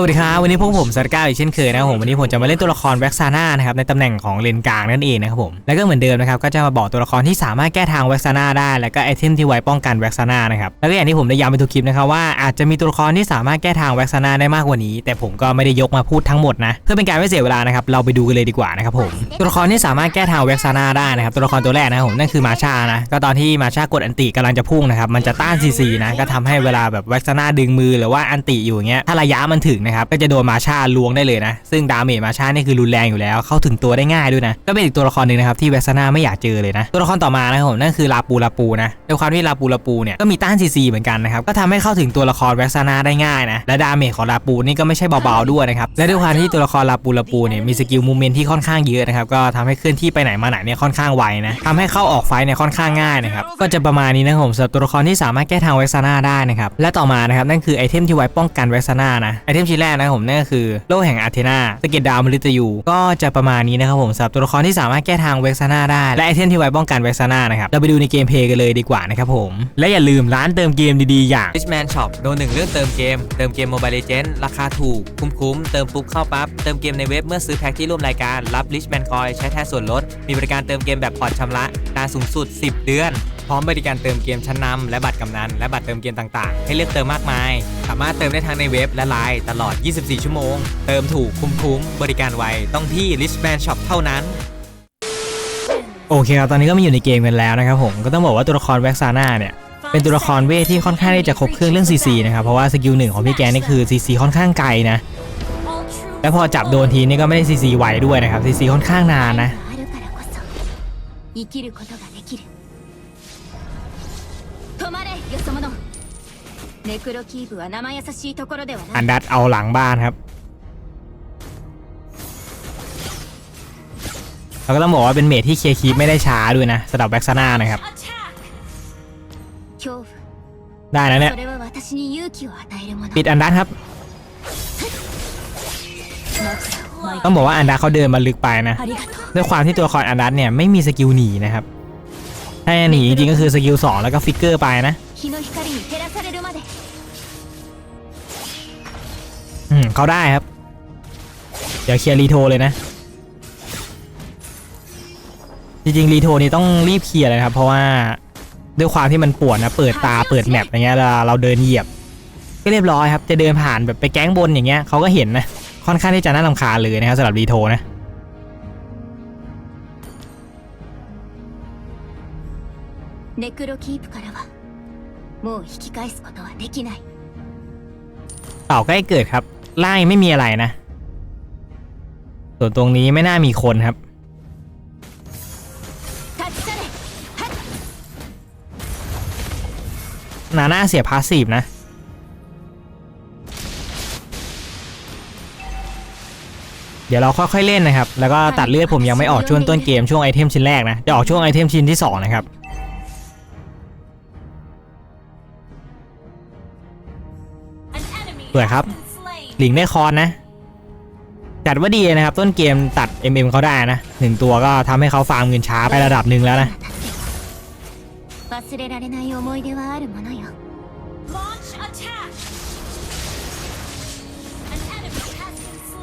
สวัสดีครับวันนี้พวกผมซัดก้าอีกเช่นเคยนะครับผมวันนี้ผมจะมาเล่นตัวละครแว็กซาน่านะครับในตำแหน่งของเลนกลางนั่นเองนะครับผมแล้วก็เหมือนเดิมนะครับก็จะมาบอกตัวละครที่สามารถแก้ทางแว็กซาน่าได้แล้วก็ไอเทมที่ไว้ป้องกันแว็กซาน่านะครับแล้วก็อย่างที่ผมได้ย้ำไปทุกคลิปนะครับว่าอาจจะมีตัวละครที่สามารถแก้ทางแว็กซาน่าได้มากกว่านี้ แต่ผมก็ไม่ได้ยกมาพูดทั้งหมดนะเพื่อเป็นการไม่เสียเวลานะครับเราไปดูกันเลยดีกว่านะครับผมตัวละครที่สามารถแก้ทางแว็กซาน่าได้นะครับตัวละครตัวแรกนะครับผมนั่นคือมาชานะก็ตอนที่มาชากดอันติกำลังจะพุ่งนะครับมันจะต้านซีซีนะก็ทำให้เวลาแบบแว็กซาน่าดึงมือหรือว่าอันติอยู่อย่างเงี้ยถ้าระยะมันถึงนะครับก็จะโดนมาชาลวงได้เลยนะ ซึ่งดาเมจมาชานี่คือรุนแรงอยู่แล้ว เข้าถึงตัวได้ง่ายด้วยนะ ก็เป็นอีกตัวละครหนึ่งนะครับที่แว็กซาน่าไม่อยากเจอเลยนะ ตัวละครต่อมานะครับผมนั่นคือลาปูลาปูนะด้วยความที่ลาปูลาปูเนี่ยก็มีต้านซีซีเหมือนกันนะครับก็ทำให้เข้าถึงตัวละครแว็กซาน่าได้ง่ายนะและดาเมจของลาปูนี่ก็ไม่ใช่เบาๆด้วยนะครับและด้วยความที่ตัวละครลาปูลาปูเนี่ยมีสกิลมูเมนที่ค่อนข้างเยอะนะครับก็ทำให้เคลื่อนที่ไปไหนมาไหนเนี่ยค่อนข้างไวนะทำให้เข้าออกไฟเนี่ยค่อนข้างง่ายนะครับก็จะประมาณนี้นะครับผมสำหรับตัวละครที่สามารถแก้ทางแว็กซาน่าได้นะครับและต่อมานะครับนั่นคือไอเทมที่ไว้ป้องกันแว็กซาน่านะไอเทมชิ้นแรกนะครับผมนั่นก็คือโล่แห่งอาเทนาสเก็ตดาวมฤตยูก็จะประมาณนี้นะครับผมสำหรับตัวละครที่สามารถแก้ทางแว็กซาน่าได้ และไอเทมที่ไว้ป้องกันแว็กซาน่านะครับเราไปดูในเกมเพลย์กันเลยดีกว่านะครับผมและอย่าลืมร้านเติมเกมดีๆอย่าง Richman Shop โดนหนึ่งเรื่องเติมเกมเติมเกม Mobile Legends ราคาถูกคุ้มๆเติมปุ๊บเข้าปั๊บเติมเกมในเว็บเมื่อซื้อแพ็คที่ร่วมรายการรับ Richman Coin ใช้แทนส่วนลดมีบริการเติมเกมแบบผ่อนชำระนานสูงสุด 10 เดือน พร้อมบริการเติมเกมชั้นนำและบัตรกำนันและบัตรเติมเกมต่างๆ ให้เลือกเติมมากมาย สามารถเติมได้ทั้งในเว็บและไลน์ตลอด 24 ชั่วโมง เติมถูกคุ้มๆบริการไวต้องที่ Richman Shop เท่านั้นโอเคครับตอนนี้ก็มาอยู่ในเกมกันแล้วนะครับผมก็ต้องบอกว่าตัวละครแว็กซาน่าเนี่ยเป็นตัวละครเวทที่ค่อนข้างที่จะครบเครื่องเรื่อง CC นะครับเพราะว่าสกิลหนึ่งของพี่แกนี่คือ CC ค่อนข้างไกลนะแล้วพอจับโดนทีนี่ก็ไม่ได้ CC ไวด้วยนะครับ CC ค่อนข้างนานนะ ネクロキープは生優しいところでは อั ない นดัตเอาหลังบ้านครับ แล้วก็ต้องบอกว่าเป็นเมทที่เคลียร์คีปไม่ได้ช้าด้วยนะสำหรับแว็กซาน่านะครับ 恐怖 ได้นะเนี่ย それは私に勇気を与えるもの ปิดอันดัตครับ 待つマイ ต้องบอกว่าอันดัตเขาเดินมาลึกไปนะ ありがとう ด้วยความที่ตัวละครอันดัตเนี่ยไม่มีสกิลหนีนะครับ ถ้าจะหนีจริงๆก็คือสกิล2แล้วก็ฟิกเกอร์ไปนะ 日の光 เขาได้ครับ เดี๋ยวเคลียร์รีโทรเลยนะ จริงๆรีโทรนี่ต้องรีบเคลียร์เลยครับ เพราะว่าด้วยความที่มันปวดนะ เปิดตาเปิดแมปอย่างเงี้ยเวลาเราเดินเหยียบ ก็เรียบร้อยครับ จะเดินผ่านแบบไปแก๊งบนอย่างเงี้ยเขาก็เห็นนะ ค่อนข้างที่จะน่ารำคาญเลยนะครับสำหรับรีโทรนะ ネクロキープからはもう引き返すことはできない เต่าใกล้เกิดครับ ล่างไม่มีอะไรนะ ส่วนตรงนี้ไม่น่ามีคนครับ นาหน้าเสียพาสีฟนะ เดี๋ยวเราค่อยๆเล่นนะครับ แล้วก็ตัดเลือดผมยังไม่ออกช่วงต้นเกมช่วงไอเทมชิ้นแรกนะ จะออกช่วงไอเทมชิ้นที่ 2 นะครับสวยครับ หลิงได้คอนนะ จัดว่าดีนะครับ ต้นเกมตัด MM เขาได้นะหนึ่งตัวก็ทำให้เขาฟาร์มเงินช้าไประดับหนึ่งแล้วนะ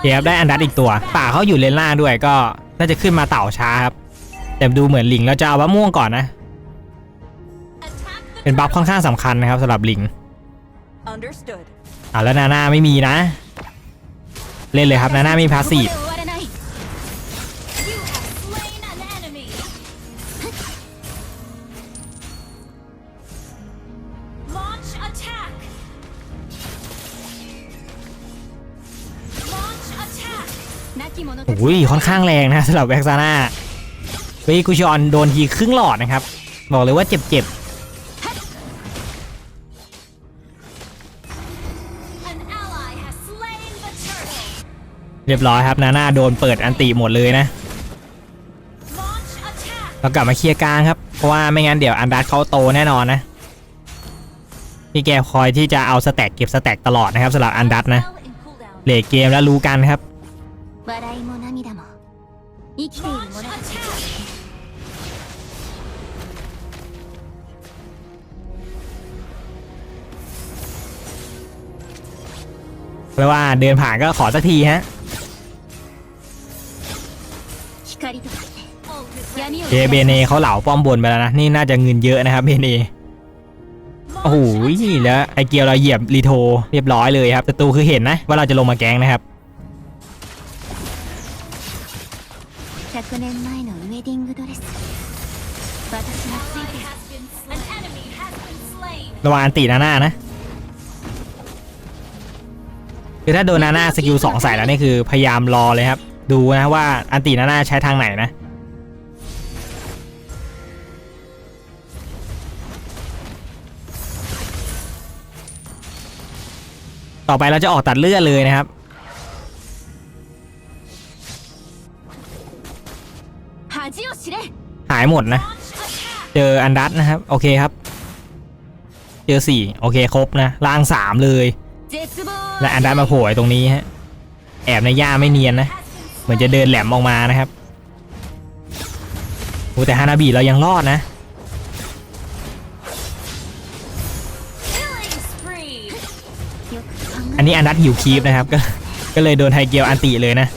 เียบได้อันดัตอีกตัว ป่าเขาอยู่เลนล่างด้วยก็น่าจะขึ้นมาเต่าช้าครับ แต่ดูเหมือนหลิงเราจะเอาบัฟม่วงก่อนนะ เป็นบัฟค่อนข้างสำคัญนะครับสำหรับหลิงอ่าแล้วนาหน้าไม่มีนะ เล่นเลยครับนาน่ามีพาสีฟอุ้ยค่อนข้างแรงนะสำหรับแบ็กซาน่าเบกุชอนโดนทีครึ่งหลอดนะครับ บอกเลยว่าเจ็บๆ เรียบร้อยครับนาหน้าโดนเปิดอันติหมดเลยนะเรากลับมาเคลียร์กลางครับ เพราะว่าไม่งั้นเดี๋ยวอันดัตเขาโตแน่นอนนะพี่แกคอยที่จะเอาสแต็กเก็บสแต็กตลอดนะครับสำหรับอันดัตนะเลดเกมแล้วรู้กันครับแพราว่าเดินผ่านก็ขอสักทีฮะ เบเนเขาเหล่าป้อมบนไปแล้วนะ นี่น่าจะเงินเยอะนะครับเบเนโอ้โหแล้วไอเกียวเราเหยียบรีโทเรียบร้อยเลยครับศัตรูคือเห็นนะว่าเราจะลงมาแกงนะครับระวังอันตีนาหน้านะคือถ้าโดนนาน้าสกิลสองใส่แล้วนี่คือพยายามรอเลยครับ ดูนะว่าอันตีนาน้าใช้ทางไหนนะ ต่อไปเราจะออกตัดเลือดเลยนะครับ หายหมดนะ เจออันดัตนะครับ โอเคครับ เจอสี่โอเคครบนะล่างสามเลย และอันดัตมาโผล่ตรงนี้ฮะ แอบในหญ้าไม่เนียนนะ เหมือนจะเดินแหลมออกมานะครับโอ้แต่ฮานาบีเรายังรอดนะ อันนี้อันัทหิวคีฟนะครับ ก็ก็เลยโดนไฮเกียวอันติเลยนะ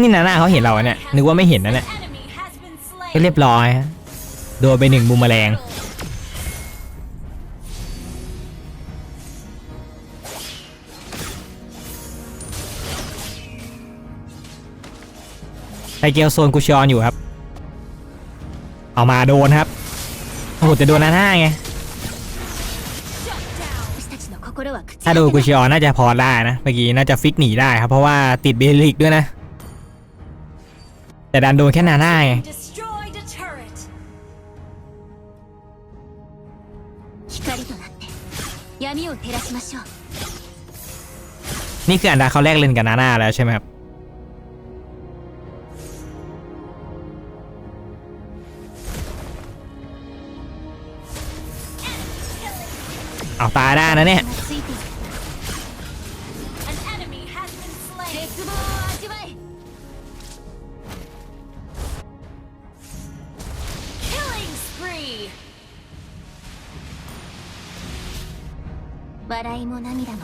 นี่นาหน้าเขาเห็นเราเนี่ยนึกว่าไม่เห็นนะเนี่ยก็เรียบร้อยโดนไปหนึ่งบูมแมลง ไปเกียวโซนกูชอนอยู่ครับ เอามาโดนครับโอ้โหจะโดนหน้าไงถ้าดูกูชอนน่าจะพอได้นะเมื่อกี้น่าจะฟิกหนีได้ครับเพราะว่าติดเบลิกด้วยนะ แต่ดันโดนแค่หน้าไงนี่คืออันดาเขาแลกเล่นกับนาหน้าแล้วใช่ไหมครับ เอาตายได้นะเนี่ย がついている An enemy has been slain. 絶望を味わえ Killing spree. 笑いも涙も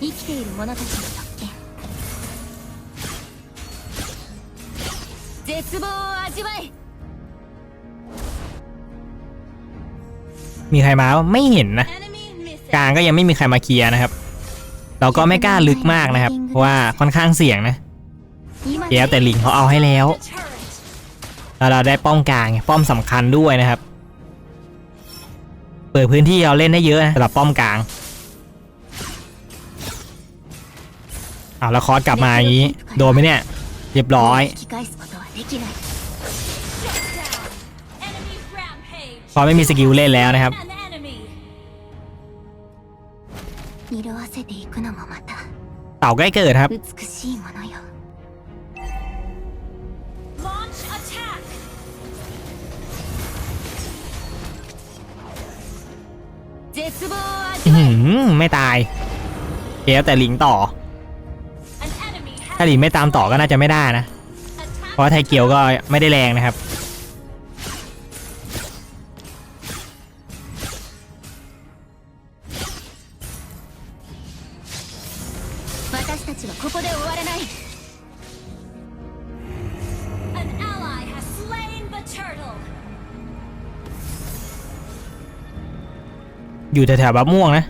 生きている者たちの特権絶望を味わえ มีใครมาไม่เห็นนะ Enemy missing. กลางก็ยังไม่มีใครมาเคลียร์นะครับ เราก็ไม่กล้าลึกมากนะครับ เพราะว่าค่อนข้างเสี่ยงนะ今เดี๋ยวแต่ลิงเขาเอาให้แล้ว The turret. แล้วเราได้ป้อมกลางไงป้อมสำคัญด้วยนะครับ เปิดพื้นที่เราเล่นได้เยอะนะสำหรับป้อมกลางเอาแล้วคอสกลับมาอย่างนี้ โดนไหมเนี่ย เรียบร้อย พอไม่มีสกิลเล่นแล้วนะครับเต่าใกล้เกิดครับไม่ตายเอแต่หลิงต่อ ถ้าหลิงไม่ตามต่อก็น่าจะไม่ได้นะ เพราะไทเกียวก็ไม่ได้แรงนะครับ อยู่แถวๆบับม่วงนะ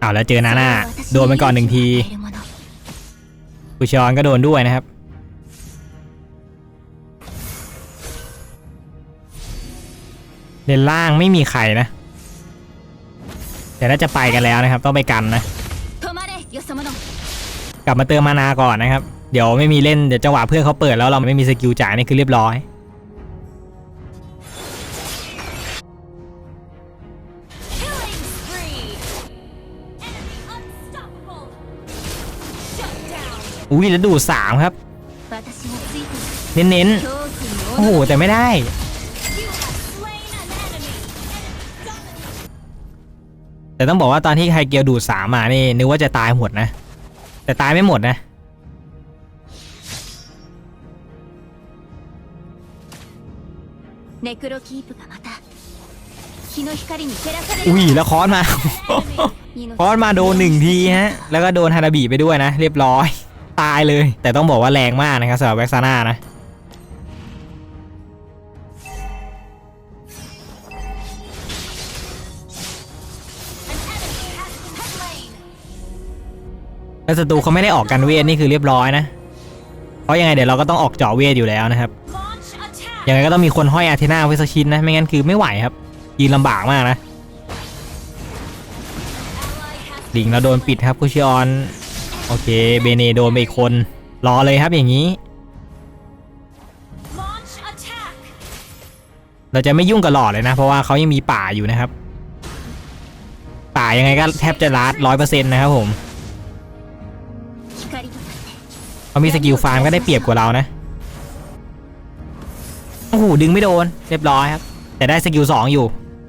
เอาแล้วเจอนาหน้าโดนไปก่อนหนึ่งทีกุชอนก็โดนด้วยนะครับ เลนล่างไม่มีใครนะ แต่น่าจะไปกันแล้วนะครับ ต้องไปกันนะ กลับมาเติมมานาก่อนนะครับ เดี๋ยวไม่มีเล่น เดี๋ยวจังหวะเพื่อนเขาเปิดแล้วเราไม่มีสกิลจ่ายนี่คือเรียบร้อย อุ้ยแล้วดูสามครับ เน้นๆ โอ้โห แต่ไม่ได้ แต่ต้องบอกว่าตอนที่ไฮเกียวดูดสามมานี่นึกว่าจะตายหมดนะ แต่ตายไม่หมดนะอุ้ยแล้วคอนมา คอนมาโดนหนึ่งทีฮะ แล้วก็โดนฮานาบีไปด้วยนะ เรียบร้อย ตายเลย แต่ต้องบอกว่าแรงมากนะครับสำหรับแว็กซาน่านะแล้วศัตรูเขาไม่ได้ออกกันเวทนี่คือเรียบร้อยนะ เพราะยังไงเดี๋ยวเราก็ต้องออกเจาะเวทอยู่แล้วนะครับ ยังไงก็ต้องมีคนห้อยอาเทนาไว้สักชิ้นนะ ไม่งั้นคือไม่ไหวครับ ยืนลำบากมากนะ Ally has ลิงเราโดนปิดครับคุชิออน โอเค เบเนโดนไปอีกคน รอเลยครับอย่างนี้ เราจะไม่ยุ่งกับหลอดเลยนะ เพราะว่าเขายังมีป่าอยู่นะครับ ป่ายังไงก็แทบจะลัดร้อยเปอร์เซ็นต์นะครับผมเขามีสกิลฟาร์มก็ได้เปรียบกว่าเรานะ โอ้โหดึงไม่โดน เรียบร้อยครับ แต่ได้สกิลสองอยู่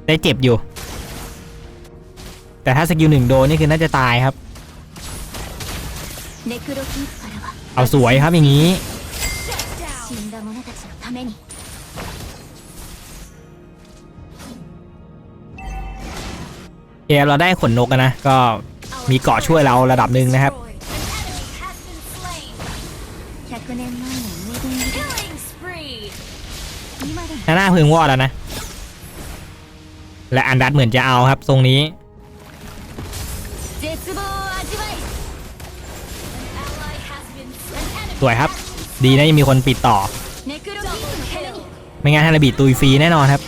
ได้เจ็บอยู่ แต่ถ้าสกิลหนึ่งโดนนี่คือน่าจะตายครับ ネクロキープからは เอาสวยครับอย่างนี้ Shut down. 死んだ者たちのために เอเราได้ขนนกอะนะ ก็ Our มีเกาะช่วยเราระดับหนึ่งนะครับ destroyed. An enemy has been slain. 100年前のウェディングで Killing spree. 今でも หน้าพึงวอดแล้วนะ และอันดัตเหมือนจะเอาครับ ทรงนี้ 絶望 สวยครับ ดีนะยังมีคนปิดต่อ ネクロキープのために ไม่งั้นฮานาบิตุยฟรีแน่นอนครับ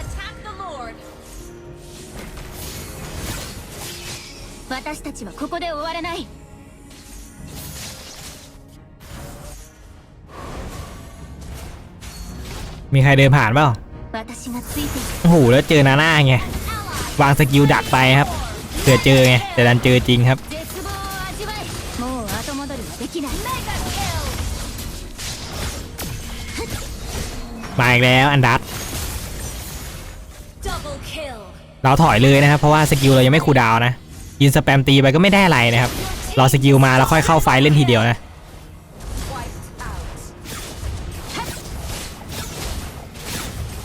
Attack the Lord. 私たちはここで終わらない มีใครเดินผ่านเปล่า 私がついている โอ้โหแล้วเจอนาหน้าไงวางสกิลดักไปครับเผื่อเจอไงแต่ดันเจอจริงครับมาอีกแล้วอันดับเราถอยเลยนะครับ เพราะว่าสกิลเรายังไม่คูดาวนะยินสแปมตีไปก็ไม่ได้อะไรนะครับรอสกิลมาแล้วค่อยเข้าไฟเล่นทีเดียวนะ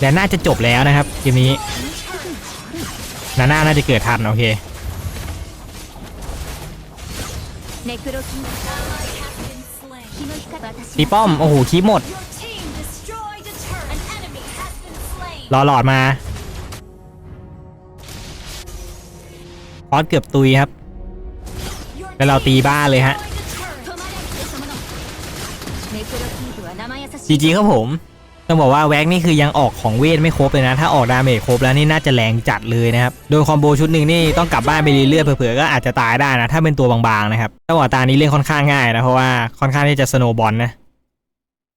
แต่น่าจะจบแล้วนะครับเกมนี้นาน่าน่าจะเกิดทันโอเคตีป้อม โอ้โหคีหมด รอหลอดมาคอสเกือบตุยครับ แล้วเราตีบ้าเลยฮะจริงๆครับผม ต้องบอกว่าแว็กนี่คือยังออกของเวทไม่ครบเลยนะ ถ้าออกดาเมจครบแล้วนี่น่าจะแรงจัดเลยนะครับ โดนคอมโบชุดหนึ่งนี่ต้องกลับบ้านไปเรื่อยๆเผื่อๆก็อาจจะตายได้นะ ถ้าเป็นตัวบางๆนะครับต้องบอกว่าตานี้เล่นค่อนข้างง่ายนะเพราะว่าค่อนข้างที่จะสโนบอลนะ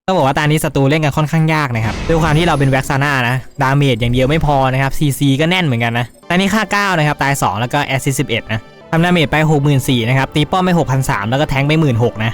ต้องบอกว่าตานี้ศัตรูเล่นกันค่อนข้างยากนะครับด้วยความที่เราเป็นแว็กซาน่านะดาเมจอย่างเดียวไม่พอนะครับ CC ก็แน่นเหมือนกันนะตานี้ค่า9นะครับตาย 2 แล้วก็แอสซิส11นะทำดาเมจไป 64,000นะครับตีป้อมไป6,300แล้วก็แทงไป16,000นะ